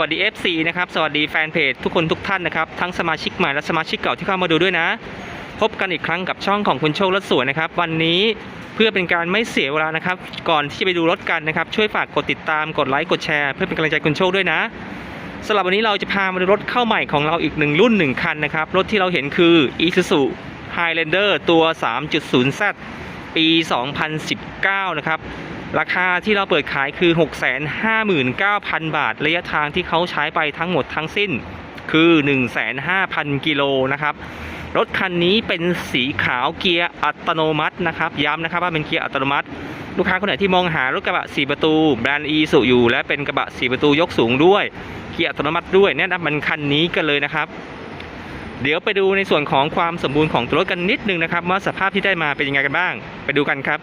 วัสดี FC นะครับสวัสดีแฟนเพจทุกคนทุกท่านนะครับทั้งสมาชิกใหม่และสมาชิกเก่าที่เข้ามาดูด้วยนะ พบกันอีกครั้งกับช่องของคุณโชครถสวยนะครับ วันนี้เพื่อเป็นการไม่เสียเวลานะครับ ก่อนที่จะไปดูรถกันนะครับช่วยฝากกดติดตามกดไลค์กดแชร์เพื่อเป็นกำลังใจคุณโชคด้วยนะสำหรับวันนี้เราจะพามาดูรถเข้าใหม่ของเราอีกหนึ่งรุ่นหนึ่งคันนะครับรถที่เราเห็นคือ Isuzu Highlander ตัว 3.0Z ปี 2019 นะครับ ราคาที่เราเปิดขายคือ 659,000 บาท ระยะทางที่เขาใช้ไปทั้งหมดทั้งสิ้นคือ 15,000 กิโลนะครับ รถคันนี้เป็นสีขาวเกียร์อัตโนมัตินะครับ ย้ำนะครับว่าเป็นเกียร์อัตโนมัติ ลูกค้าคนไหนที่มองหารถกระบะ 4 ประตู แบรนด์อีสุอยู่ และเป็นกระบะ 4 ประตูยกสูงด้วย เกียร์อัตโนมัติด้วยแนะนำมันคันนี้กันเลยนะครับ เดี๋ยวไปดูในส่วนของความสมบูรณ์ของตัวรถกันนิดนึงนะครับว่าสภาพที่ได้มาเป็นยังไงกันบ้าง ไปดูกันครับ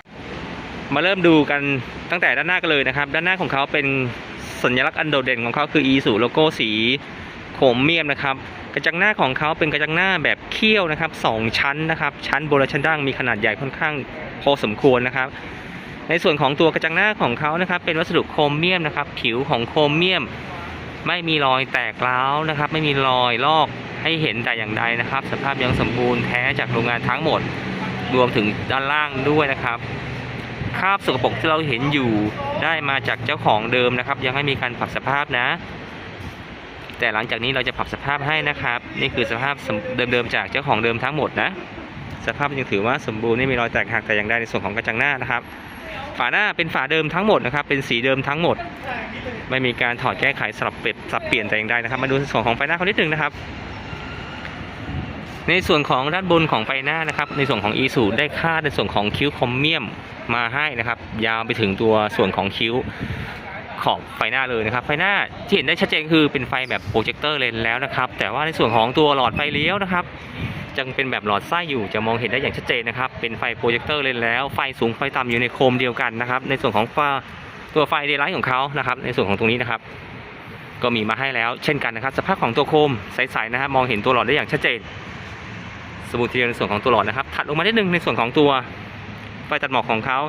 มาเริ่มดูกันตั้งแต่ด้านหน้ากันเลยนะครับ ด้านหน้าของเขาเป็นสัญลักษณ์อันโดดเด่นของเขาคือ e สูโลโก้สีโครเมียมนะครับ กระจังหน้าของเขาเป็นกระจังหน้าแบบเขี้ยวนะครับสองชั้นนะครับ ชั้นบนและชั้นล่างมีขนาดใหญ่ค่อนข้างพอสมควรนะครับ ในส่วนของตัวกระจังหน้าของเขานะครับ เป็นวัสดุโครเมียมนะครับ ผิวของโครเมียม ไม่มีรอยแตกร้าวนะครับ ไม่มีรอยลอกให้เห็นแต่อย่างใดนะครับ สภาพยังสมบูรณ์แท้จากโรงงานทั้งหมด รวมถึงด้านล่างด้วยนะครับ คราบสกปรกที่เราเห็นอยู่ได้มาจากเจ้าของเดิมนะครับ ยังไม่มีการปรับสภาพนะ แต่หลังจากนี้เราจะปรับสภาพให้นะครับ นี่คือสภาพเดิมๆจากเจ้าของเดิมทั้งหมดนะ สภาพยังถือว่าสมบูรณ์ไม่มีรอยแตกหักแต่อย่างใดในส่วนของกระจังหน้านะครับ ฝาหน้าเป็นฝาเดิมทั้งหมดนะครับ เป็นสีเดิมทั้งหมด ไม่มีการถอดแก้ไขสลับเปลี่ยนสับเปลี่ยนแต่อย่างใดนะครับ มาดูในส่วนของไฟหน้าเขานิดนึงนะครับ ในส่วนของด้านบนของไฟหน้านะครับ ในส่วนของ e สูได้ค่าในส่วนของคิ้วคอมเมียมมาให้นะครับ ยาวไปถึงตัวส่วนของคิ้วขอบไฟหน้าเลยนะครับ ไฟหน้าที่เห็นได้ชัดเจนคือเป็นไฟแบบโปรเจคเตอร์เลนแล้วนะครับ แต่ว่าในส่วนของตัวหลอดไฟเลี้ยวนะครับยังเป็นแบบหลอดไส้อยู่จะมองเห็นได้อย่างชัดเจนนะครับ เป็นไฟโปรเจคเตอร์เลนแล้วไฟสูงไฟต่ำอยู่ในโคมเดียวกันนะครับ ในส่วนของฟ้าตัวไฟเดย์ไลท์ของเขานะครับ ในส่วนของตรงนี้นะครับ ก็มีมาให้แล้วเช่นกันนะครับ สภาพของตัวโคมใสๆนะครับ มองเห็นตัวหลอดได้อย่างชัดเจน สมูททีเดียวในส่วนของตัวหลอดนะครับ ถัดลงมานิดนึงในส่วนของตัวไฟตัดหมอกของเขา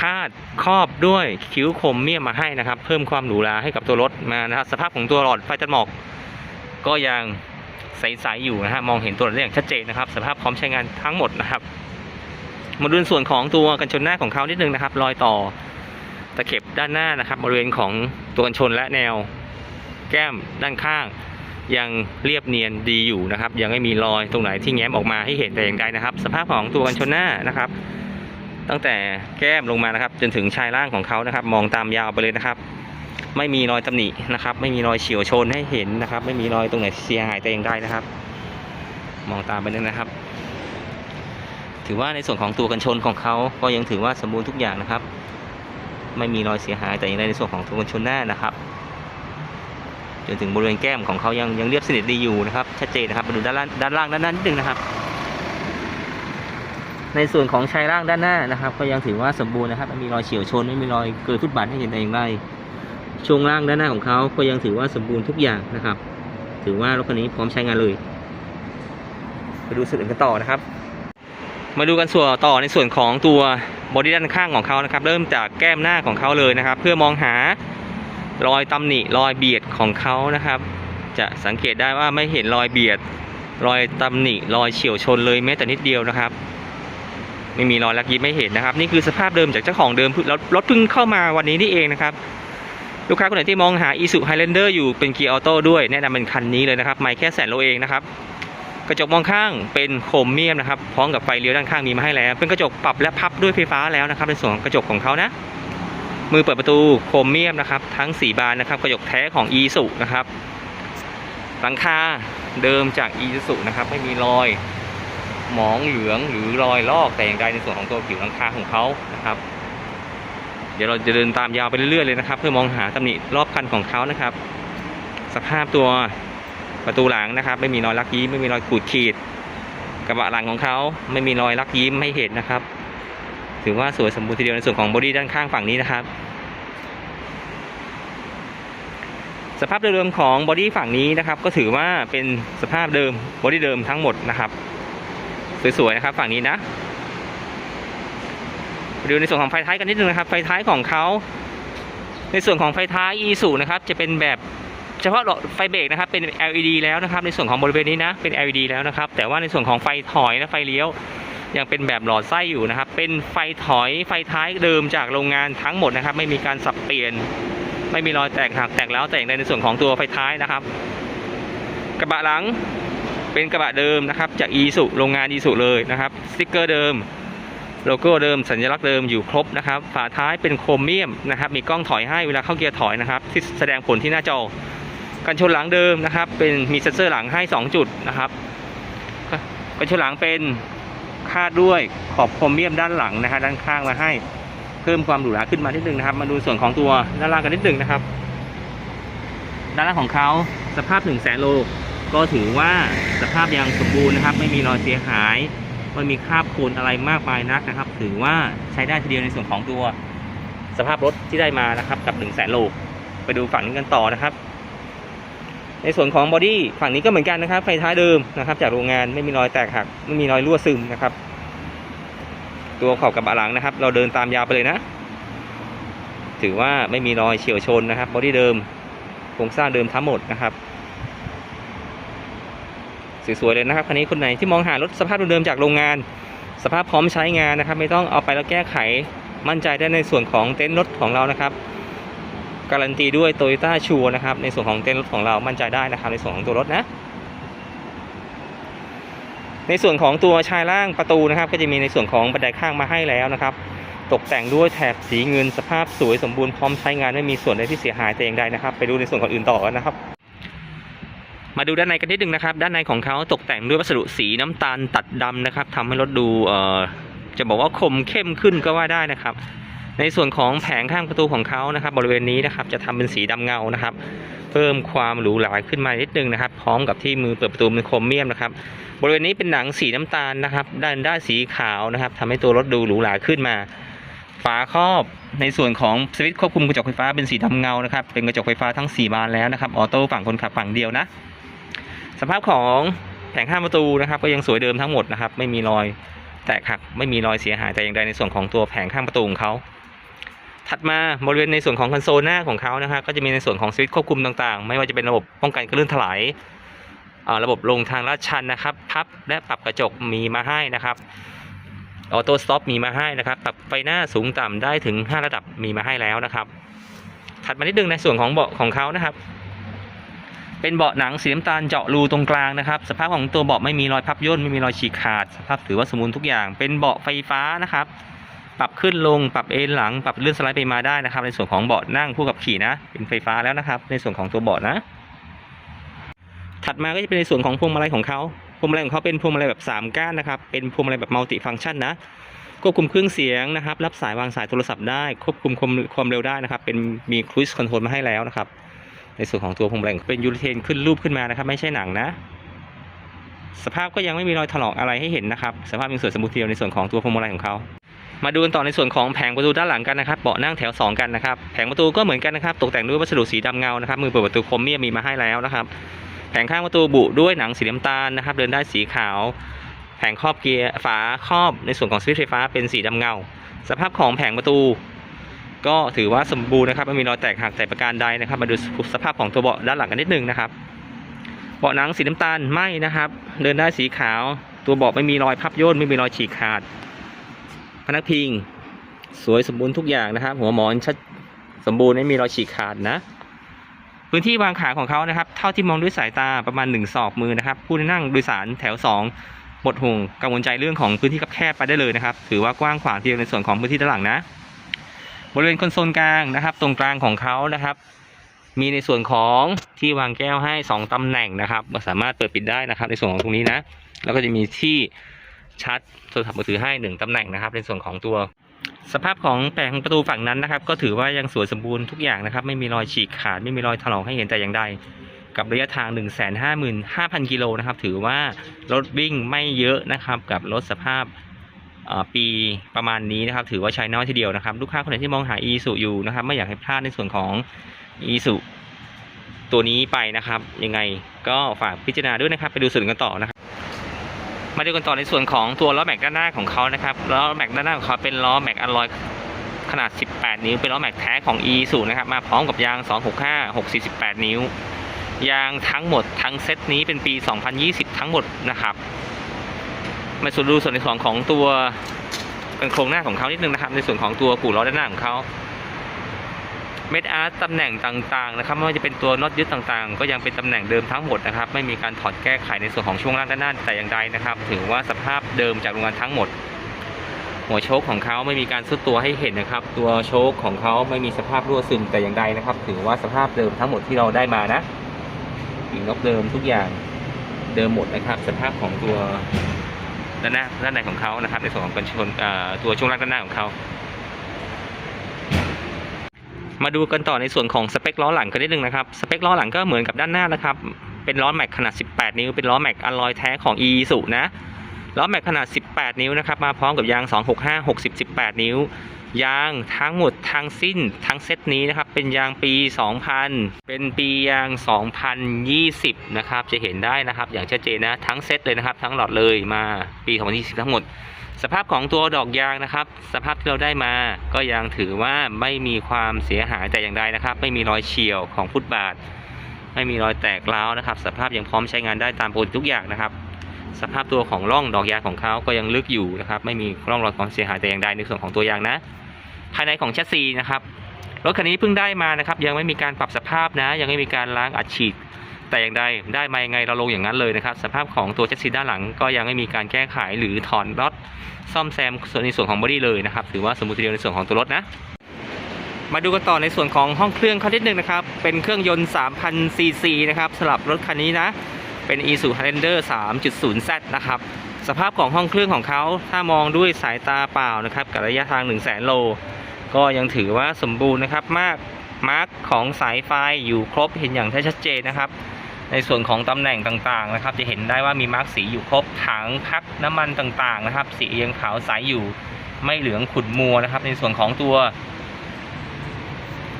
คาดครอบด้วยคิ้วคมเมียมมาให้นะครับ เพิ่มความหรูหราให้กับตัวรถมานะครับ สภาพของตัวหลอดไฟตัดหมอก ก็ยังใสๆอยู่นะฮะมองเห็นตัวหลอดได้อย่างชัดเจนนะครับ สภาพพร้อมใช้งานทั้งหมดนะครับมาดูส่วนของตัวกันชนหน้าของเขานิดนึงนะครับ รอยต่อตะเข็บด้านหน้านะครับบริเวณของตัวกันชนและแนว แก้มด้านข้าง ยังเรียบเนียนดีอยู่นะครับ ยังไม่มีรอยตรงไหนที่แง้มออกมาให้เห็นแต่อย่างใดนะครับ สภาพของตัวกันชนหน้านะครับ ตั้งแต่แก้มลงมานะครับ จนถึงชายล่างของเขานะครับ มองตามยาวไปเลยนะครับ ไม่มีรอยตำหนินะครับ ไม่มีรอยเฉียวชนให้เห็นนะครับ ไม่มีรอยตรงไหนเสียหายแต่อย่างใดนะครับ มองตามไปนึงนะครับ ถือว่าในส่วนของตัวกันชนของเขาก็ยังถือว่าสมบูรณ์ทุกอย่างนะครับ ไม่มีรอยเสียหายแต่อย่างใดในส่วนของตัวกันชนหน้านะครับ จนถึงบริเวณแก้มของเขายังยังเรียบสนิทดีอยู่นะครับ ชัดเจนนะครับมาดูด้านล่างด้านล่างด้านหน้านิดนึงนะครับ ในส่วนของชายล่างด้านหน้านะครับ ก็ยังถือว่าสมบูรณ์นะครับไม่มีรอยเฉียวชนไม่มีรอยเกิดฟุตบาทให้เห็นแต่อย่างใดช่วงล่างด้านหน้าของเขาก็ยังถือว่าสมบูรณ์ทุกอย่างนะครับ ถือว่ารถคันนี้พร้อมใช้งานเลยไปดูส่วนอื่นกันต่อนะครับ มาดูกันส่วนต่อในส่วนของตัวบอดี้ด้านข้างของเขานะครับ เริ่มจากแก้มหน้าของเขาเลยนะครับ เพื่อมองหา รอยตำหนิรอยเบียดของเขานะครับ จะสังเกตได้ว่าไม่เห็นรอยเบียด รอยตำหนิรอยเฉียวชนเลยแม้แต่นิดเดียวนะครับ ไม่มีรอยลักยิ้มไม่เห็นนะครับ นี่คือสภาพเดิมจากเจ้าของเดิมแล้วรถเพิ่งเข้ามาวันนี้นี่เองนะครับ ลูกค้าคนไหนที่มองหา i s u Highlander อยู่เป็นเกียร์ออโต้ด้วยแนะนำเป็นคันนี้เลยนะครับ ไม่แค่แสนโลเองนะครับกระจกมองข้างเป็นโครเมียมนะครับพร้อมกับไฟเลี้ยวด้านข้างมีมาให้แล้ว เป็นกระจกปรับและพับด้วยไฟฟ้าแล้วนะครับในส่วนของกระจกของเขานะ มือเปิดประตูโครเมียมนะครับ ทั้ง 4 บานนะครับกระจกแท้ของ e s u นะครับ หลังคาเดิมจาก e s u นะครับ ไม่มีรอยหมองเหลืองหรือรอยลอกแต่อย่างใดในส่วนของตัวผิวหลังคาของเขานะครับ เดี๋ยวเราจะเดินตามยาวไปเรื่อยๆเลยนะครับ เพื่อมองหาตำหนิรอบคันของเขานะครับ สภาพตัวประตูหลังนะครับ ไม่มีรอยลักยิ้มไม่มีรอยขูดขีด กระบะหลังของเขาไม่มีรอยลักยิ้มให้เห็นนะครับ ถือว่าสวยสมบูรณ์ทีเดียวในส่วนของบอดี้ด้านข้างฝั่งนี้นะครับ สภาพเดิมของบอดี้ฝั่งนี้นะครับ ก็ถือว่าเป็นสภาพเดิมบอดี้เดิมทั้งหมดนะครับ สวยๆนะครับฝั่งนี้นะดูในส่วนของไฟท้ายกันนิดนึงนะครับ ไฟท้ายของเขาในส่วนของไฟท้าย e สูนะครับจะเป็นแบบเฉพาะหลอดไฟเบรกนะครับเป็น LED แล้วนะครับ ในส่วนของบริเวณนี้นะเป็น LED แล้วนะครับ แต่ว่าในส่วนของไฟถอยและไฟเลี้ยว ยังเป็นแบบหลอดไส้อยู่นะครับ เป็นไฟถอยไฟท้ายเดิมจากโรงงานทั้งหมดนะครับ ไม่มีการสับเปลี่ยน ไม่มีรอยแตกหักแตกแล้วแต่อย่างใดในส่วนของตัวไฟท้ายนะครับ กระบะหลังเป็นกระบะเดิมนะครับ จากอีสุโรงงานอีสุเลยนะครับสติกเกอร์เดิมโลโก้เดิมสัญลักษณ์เดิมอยู่ครบนะครับ ฝาท้ายเป็นโครเมียมนะครับ มีกล้องถอยให้เวลาเข้าเกียร์ถอยนะครับ ที่แสดงผลที่หน้าจอ กันชนหลังเดิมนะครับ เป็นมีเซ็นเซอร์หลังให้ 2 จุดนะครับ กันชนหลังเป็น คาดด้วยขอบโครเมียมด้านหลังนะฮะด้านข้างมาให้เพิ่มความหรูหราขึ้นมานิดนึงนะครับ มาดูส่วนของตัวด้านล่างกันนิดนึงนะครับ ด้านล่างของเขาสภาพ1 0 0 0 0แสนโลก็ถือว่าสภาพยังสมบูรณ์นะครับ ไม่มีรอยเสียหายไม่มีคราบโคลนอะไรมากมายนักนะครับ ถือว่าใช้ได้ทีเดียวในส่วนของตัวสภาพรถที่ได้มานะครับกับ1 0 0 0 0แสนโลไปดูฝั่งนี้กันต่อนะครับ ในส่วนของบอดี้ฝั่งนี้ก็เหมือนกันนะครับ ไฟท้ายเดิมนะครับ จากโรงงานไม่มีรอยแตกหัก ไม่มีรอยรั่วซึมนะครับ ตัวขอบกระบะหลังนะครับ เราเดินตามยาวไปเลยนะ ถือว่าไม่มีรอยเฉียวชนนะครับบอดี้เดิมโครงสร้างเดิมทั้งหมดนะครับสวยๆเลยนะครับคันนี้คนไหนที่มองหารถสภาพเดิมๆจากโรงงาน สภาพพร้อมใช้งานนะครับ ไม่ต้องเอาไปแล้วแก้ไขมั่นใจได้ในส่วนของเต็นท์รถของเรานะครับ การันตีด้วยโตโยต้าชัวนะครับ ในส่วนของเต็นท์รถของเรามั่นใจได้นะครับ ในส่วนของตัวรถนะ ในส่วนของตัวชายล่างประตูนะครับ ก็จะมีในส่วนของบันไดข้างมาให้แล้วนะครับ ตกแต่งด้วยแถบสีเงินสภาพสวยสมบูรณ์พร้อมใช้งานไม่มีส่วนใดที่เสียหายแต่อย่างใดนะครับ ไปดูในส่วนของอื่นต่อกันนะครับมาดูด้านในกันนิดนึงนะครับ ด้านในของเขาตกแต่งด้วยวัสดุสีน้ำตาลตัดดำนะครับทำให้รถดูจะบอกว่าคมเข้มขึ้นก็ว่าได้นะครับ ในส่วนของแผงข้างประตูของเขานะครับ บริเวณนี้นะครับจะทำเป็นสีดำเงานะครับ เพิ่มความหรูหราขึ้นมานิดนึงนะครับ พร้อมกับที่มือเปิดประตูเป็นโครเมียมนะครับ บริเวณนี้เป็นหนังสีน้ำตาลนะครับ ด้านด้านสีขาวนะครับทำให้ตัวรถดูหรูหราขึ้นมา ฝาครอบในส่วนของสวิตช์ควบคุมกระจกไฟฟ้าเป็นสีดำเงานะครับ เป็นกระจกไฟฟ้าทั้ง 4 บานแล้วนะครับ ออโต้ฝั่งคนขับฝั่งเดียวนะ สภาพของแผงข้างประตูนะครับ ก็ยังสวยเดิมทั้งหมดนะครับ ไม่มีรอยแตกหัก ไม่มีรอยเสียหายแต่อย่างใดในส่วนของตัวแผงข้างประตูของเขา ถัดมาบริเวณในส่วนของคอนโซลหน้าของเขานะครับก็จะมีในส่วนของสวิตช์ควบคุมต่างๆ ไม่ว่าจะเป็นระบบป้องกันกระลื่นถลายระบบลงทางลาดชันนะครับพับและปรับกระจกมีมาให้นะครับออโต้สต็อปมีมาให้นะครับปรับไฟหน้าสูงต่ำได้ถึง 5 ระดับมีมาให้แล้วนะครับ ถัดมานิดนึงในส่วนของเบาะของเขานะครับ เป็นเบาะหนังสีน้ำตาลเจาะรูตรงกลางนะครับ สภาพของตัวเบาะไม่มีรอยพับย่นไม่มีรอยฉีกขาดสภาพถือว่าสมบูรณ์ทุกอย่าง เป็นเบาะไฟฟ้านะครับ ปรับขึ้นลง ปรับเอนหลัง ปรับเลื่อนสไลด์ไปมาได้นะครับ ในส่วนของเบาะนั่งผู้ขับขี่นะ เป็นไฟฟ้าแล้วนะครับ ในส่วนของตัวเบาะนะ ถัดมาก็จะเป็นในส่วนของพวงมาลัยของเขาพวงมาลัยของเขาเป็นพวงมาลัยแบบ 3 ก้านนะครับ เป็นพวงมาลัยแบบมัลติฟังก์ชันนะควบคุมเครื่องเสียงนะครับ รับสายวางสายโทรศัพท์ได้ควบคุมความความเร็วได้นะครับ เป็นมีครู i คอนโทรลมาให้แล้วนะครับ ในส่วนของตัวพวงมาลัยเป็นยูริเทนขึ้นรูปขึ้นมานะครับ ไม่ใช่หนังนะ สภาพก็ยังไม่มีรอยถลอกอะไรให้เห็นนะครับ สภาพยังสวยสมบูรณ์ทีเดียวในส่วนของตัวพวงมาลัยของเขา มาดูกันต่อในส่วนของแผงประตูด้านหลังกันนะครับเบาะนั่งแถว 2 กันนะครับแผงประตูก็เหมือนกันนะครับตกแต่งด้วยวัสดุสีดำเงานะครับมือเปิดประตูโครเมียมีมาให้แล้วนะครับแผงข้างประตูบุด้วยหนังสีน้ำตาลนะครับเดินได้สีขาว แผงครอบเกียร์ฝาครอบในส่วนของสวิตช์ไฟฟ้าเป็นสีดำเงา สภาพของแผงประตู ก็ถือว่าสมบูรณ์นะครับไม่มีรอยแตกหักแต่ประการใดนะครับ มาดูสภาพของตัวเบาะด้านหลังกันนิดนึงนะครับเบาะหนังสีน้ำตาลไหมนะครับ เดินได้สีขาว ตัวเบาะไม่มีรอยพับย่นไม่มีรอยฉีกขาด พนักพิง สวยสมบูรณ์ทุกอย่างนะครับ หัวหมอนชัดสมบูรณ์ไม่มีรอยฉีกขาดนะ พื้นที่วางขาของเขานะครับ เท่าที่มองด้วยสายตาประมาณ1ศอกมือนะครับ ผู้นั่งโดยสารแถว2หมดห่วงกังวลใจเรื่องของพื้นที่แคบไปได้เลยนะครับ ถือว่ากว้างขวางทีเดียวในส่วนของพื้นที่ด้านหลังนะ บริเวณคอนโซลกลางนะครับ ตรงกลางของเขานะครับ มีในส่วนของที่วางแก้วให้ 2ตำแหน่งนะครับสามารถเปิดปิดได้นะครับ ในส่วนของตรงนี้นะ แล้วก็จะมีที่ ชาร์จโทรศัพท์มือถือให้หนึ่งตำแหน่งนะครับ ในส่วนของตัว สภาพของแผงประตูฝั่งนั้นนะครับ ก็ถือว่ายังสวยสมบูรณ์ทุกอย่างนะครับ ไม่มีรอยฉีกขาดไม่มีรอยถลอกให้เห็นแต่อย่างใดกับระยะทาง 1 5 5 0 0 0 กิโลนะครับ ถือว่ารถวิ่งไม่เยอะนะครับ กับรถสภาพปีประมาณนี้นะครับ ถือว่าใช้น้อยทีเดียวนะครับ ลูกค้าคนไหนที่มองหา e สุอยู่นะครับ ไม่อยากให้พลาดในส่วนของ e สุตัวนี้ไปนะครับ ยังไงก็ฝากพิจารณาด้วยนะครับ ไปดูส่วนกันต่อนะครับ มาดูกันต่อในส่วนของตัวล้อแม็กด้านหน้าของเขานะครับล้อแม็กด้านหน้าของเขาเป็นล้อแม็กอลลอยขนาด 18 นิ้ว เป็นล้อแม็กแท้ของ e สูนะครับ มาพร้อมกับยาง 265 648 นิ้ว ยางทั้งหมดทั้งเซตนี้เป็นปี 2020 ทั้งหมดนะครับ มาส่วนดูส่วนในส่วนของตัวเป็นโครงหน้าของเขานิดนึงนะครับ ในส่วนของตัวกู่ล้อด้านหน้าของเขา เม็ดอาร์ตตำแหน่งต่างๆนะครับไม่ว่าจะเป็นตัวน็อตยึดต่างๆ ก็ยังเป็นตำแหน่งเดิมทั้งหมดนะครับไม่มีการถอดแก้ไขในส่วนของช่วงล่างด้านหน้าแต่อย่างใดนะครับ ถือว่าสภาพเดิมจากโรงงานทั้งหมด หัวโชคของเขาไม่มีการซุดตัวให้เห็นนะครับ ตัวโชคของเขาไม่มีสภาพรั่วซึมแต่อย่างใดนะครับ ถือว่าสภาพเดิมทั้งหมดที่เราได้มานะปีกนกเดิมทุกอย่างเดิมหมดนะครับ สภาพของตัวด้านหน้าด้านในของเขานะครับ ในส่วนของกันชนตัวช่วงล่างด้านหน้าของเขา มาดูกันต่อในส่วนของสเปคล้อหลังกันนิดนึงนะครับ สเปคล้อหลังก็เหมือนกับด้านหน้านะครับ เป็นล้อแม็กขนาด 18 นิ้ว เป็นล้อแม็กอลลอยแท้ของ e สุนะ ล้อแม็กขนาด 18 นิ้วนะครับ มาพร้อมกับยาง 265 60 18 นิ้ว ยางทั้งหมดทั้งสิ้นทั้งเซตนี้นะครับ เป็นยางปี 2000 เป็นปียาง 2020 นะครับ จะเห็นได้นะครับ อย่างชัดเจนนะ ทั้งเซตเลยนะครับ ทั้งหลอดเลยมาปี 2020 ทั้งหมด สภาพของตัวดอกยางนะครับ สภาพที่เราได้มาก็ยังถือว่าไม่มีความเสียหายแต่อย่างใดนะครับ ไม่มีรอยเฉี่ยวของฟุตบาท ไม่มีรอยแตกร้าวนะครับ สภาพยังพร้อมใช้งานได้ตามปกติทุกอย่างนะครับ สภาพตัวของร่องดอกยางของเขาก็ยังลึกอยู่นะครับ ไม่มีร่องรอยความเสียหายแต่อย่างใดในส่วนของตัวยางนะ ภายในของแชสซีนะครับรถคันนี้เพิ่งได้มานะครับ ยังไม่มีการปรับสภาพนะ ยังไม่มีการล้างอัดฉีด แต่อย่างใดได้มายังไงเราลงอย่างนั้นเลยนะครับ สภาพของตัวแชสซีด้านหลังก็ยังไม่มีการแก้ไขหรือถอนน็อตซ่อมแซมส่วนในส่วนของบอดี้เลยนะครับถือว่าสมบูรณ์ทีเดียวในส่วนของตัวรถนะ มาดูกันต่อในส่วนของห้องเครื่องเขานิดนึงนะครับ เป็นเครื่องยนต์ 3,000 ซีซีนะครับสำหรับรถคันนี้นะ เป็น i s u Highlander 3.0Z นะครับสภาพของห้องเครื่องของเขาถ้ามองด้วยสายตาเปล่านะครับกับระยะทาง 1 0 0 0 0แโล ก็ยังถือว่าสมบูรณ์นะครับมากมาร์กของสายไฟอยู่ครบเห็นอย่างชัดเจนนะครับ ในส่วนของตำแหน่งต่างๆนะครับ จะเห็นได้ว่ามีมาร์กสีอยู่ครบถังพักน้ำมันต่างๆนะครับ สียังขาวใสอยู่ไม่เหลืองขุ่นมัวนะครับ ในส่วนของตัว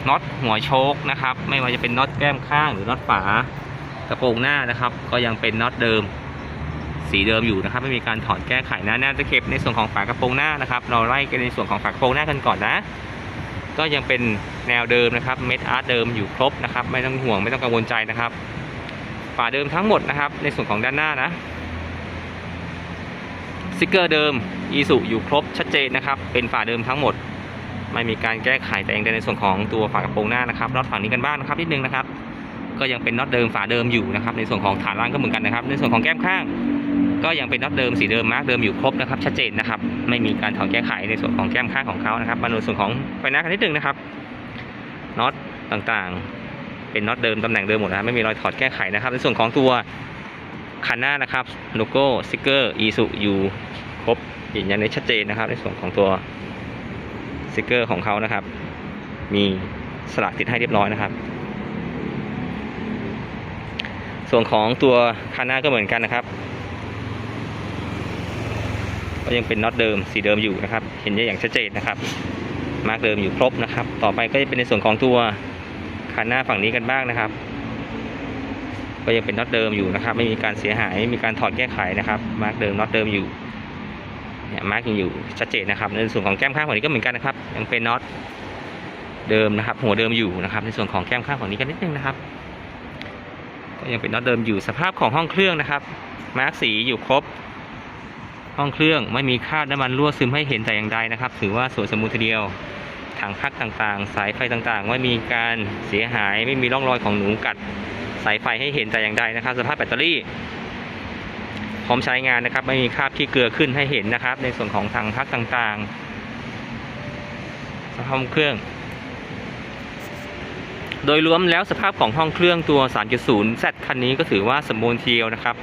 น็อตหัวโชคนะครับ ไม่ว่าจะเป็นน็อตแก้มข้างหรือน็อตฝากระโปรงหน้านะครับ ก็ยังเป็นน็อตเดิม สีเดิมอยู่นะครับ ไม่มีการถอดแก้ไขนะน่าจะเก็บในส่วนของฝากระโปรงหน้านะครับ เราไล่กันในส่วนของฝากระโปรงหน้ากันก่อนนะ ก็ยังเป็นแนวเดิมนะครับเม็ดอาร์ตเดิมอยู่ครบนะครับ ไม่ต้องห่วงไม่ต้องกังวลใจนะครับ ฝาเดิมทั้งหมดนะครับ ในส่วนของด้านหน้านะสติกเกอร์เดิมอีสุอยู่ครบชัดเจนนะครับ เป็นฝาเดิมทั้งหมด ไม่มีการแก้ไขแต่อย่างใดในส่วนของตัวฝากระโปรงหน้านะครับน็อตฝั่งนี้กันบ้างนะครับนิดนึงนะครับ ก็ยังเป็นน็อตเดิมฝาเดิมอยู่นะครับ ในส่วนของฐานล่างก็เหมือนกันนะครับ ในส่วนของแก้มข้าง ก็ยังเป็นน็อตเดิมสีเดิมมาร์กเดิมอยู่ครบนะครับชัดเจนนะครับ ไม่มีการถอนแก้ไขในส่วนของแก้มข้างของเขานะครับมาดูส่วนของไฟหน้ากันนิดนึงนะครับน็อตต่างๆ เป็นน็อตเดิมตำแหน่งเดิมหมดนะครับไม่มีรอยถอดแก้ไขนะครับ ในส่วนของตัวคันหน้านะครับโลโก้สติกเกอร์อีสุยูครบยืนยันได้ชัดเจนนะครับ ในส่วนของตัวสติกเกอร์ของเขานะครับ มีสลักติดให้เรียบร้อยนะครับ ส่วนของตัวคันหน้าก็เหมือนกันนะครับก็ยังเป็นน็อตเดิมสีเดิมอยู่นะครับ เห็นได้อย่างชัดเจนนะครับ มาร์กเดิมอยู่ครบนะครับ ต่อไปก็จะเป็นในส่วนของตัว คันหน้าฝั่งนี้กันบ้างนะครับ ก็ยังเป็นน็อตเดิมอยู่นะครับ ไม่มีการเสียหายไม่มีการถอดแก้ไขนะครับ มาร์กเดิมน็อตเดิมอยู่เนี่ยมาร์กยังอยู่ชัดเจนนะครับ ในส่วนของแก้มข้างฝั่งนี้ก็เหมือนกันนะครับ ยังเป็นน็อตเดิมนะครับ หัวเดิมอยู่นะครับ ในส่วนของแก้มข้างฝั่งนี้กันนิดนึงนะครับก็ยังเป็นน็อตเดิมอยู่สภาพของห้องเครื่องนะครับ มาร์กสีอยู่ครบ ห้องเครื่องไม่มีคราบน้ำมันรั่วซึมให้เห็นแต่อย่างใดนะครับ ถือว่าสวยสมบูรณ์ทีเดียว ถังพักต่างๆ สายไฟต่างๆไม่มีการเสียหายไม่มีร่องรอยของหนูกัดสายไฟให้เห็นแต่อย่างใดนะครับ สภาพแบตเตอรี่ พร้อมใช้งานนะครับ ไม่มีคราบที่เกลือขึ้นให้เห็นนะครับ ในส่วนของถังพักต่างๆ สภาพเครื่อง โดยรวมแล้วสภาพของห้องเครื่องตัว 3.0 Z คันนี้ก็ถือว่าสมบูรณ์เดียวนะครับ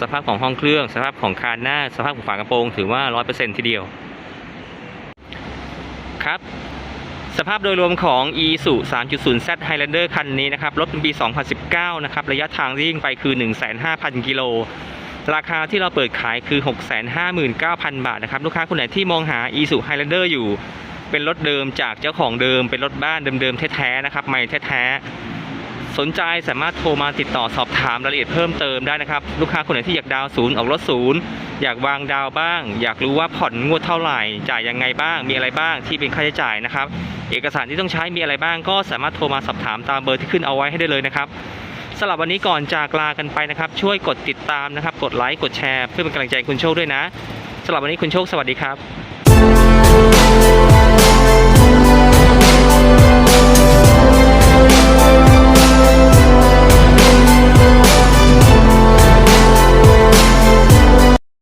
สภาพของห้องเครื่อง สภาพของคานหน้า สภาพของฝากระโปรง ถือว่า 100%ทีเดียว ครับ สภาพโดยรวมของ e s u 3.0 Z Highlander คันนี้นะครับ รถเป็นปี 2019 นะครับ ระยะทางที่วิ่งไปคือ 15,000 กิโล ราคาที่เราเปิดขายคือ 659,000 บาทนะครับ ลูกค้าคนไหนที่มองหา e s u Highlander อยู่ เป็นรถเดิมจากเจ้าของเดิม เป็นรถบ้านเดิมๆแท้ๆนะครับ ใหม่แท้ๆ สนใจสามารถโทรมาติดต่อสอบถามรายละเอียดเพิ่มเติมได้นะครับ ลูกค้าคนไหนที่อยากดาวศูนย์ออกรถศูนย์อยากวางดาวบ้าง อยากรู้ว่าผ่อนงวดเท่าไหร่ จ่ายยังไงบ้าง มีอะไรบ้างที่เป็นค่าใช้จ่ายนะครับ เอกสารที่ต้องใช้มีอะไรบ้างก็สามารถโทรมาสอบถามตามเบอร์ที่ขึ้นเอาไว้ให้ได้เลยนะครับสำหรับวันนี้ก่อนจากลากันไปนะครับ ช่วยกดติดตามนะครับ กดไลค์กดแชร์เพื่อเป็นกำลังใจคุณโชคด้วยนะสำหรับวันนี้คุณโชคสวัสดีครับ